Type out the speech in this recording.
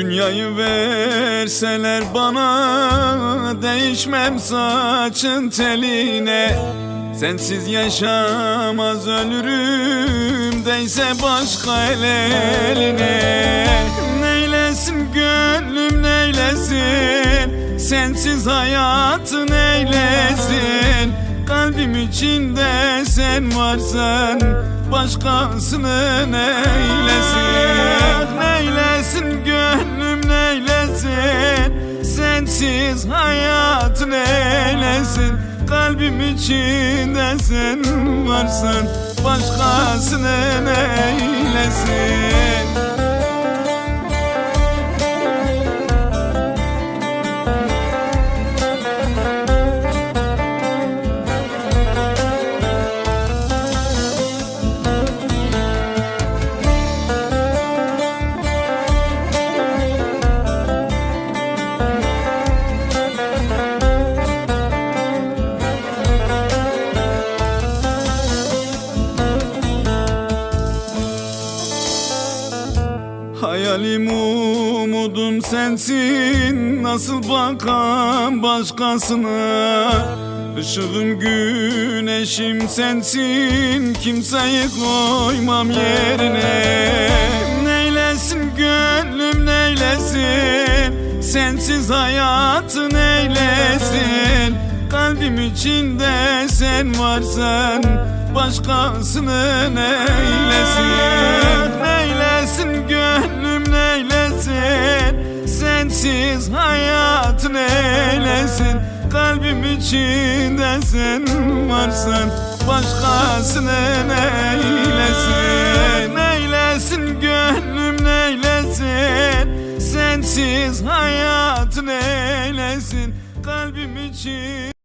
Dünyayı verseler bana Değişmem saçın teline. Sensiz yaşamaz ölürüm Değse başka el eline. Neylesin gönlüm neylesin? Sensiz hayatın neylesin? Kalbim içinde sen varsan Başkasını neylesin Sensiz hayat neylesin Kalbim içinde sen varsan Başkasını neylesin Hayalim umudum sensin. Nasıl bakan başkasına? Işığım güneşim sensin. Kimseyi koymam yerine. Neylesin gönlüm neylesin? Sensiz hayatın neylesin Kalbim içinde sen varsan Başkasını neylesin Sensiz hayat neylesin? Kalbim içinde sen varsan Başkasını neylesin? Neylesin gönlüm neylesin? Sensiz hayat neylesin? Kalbim için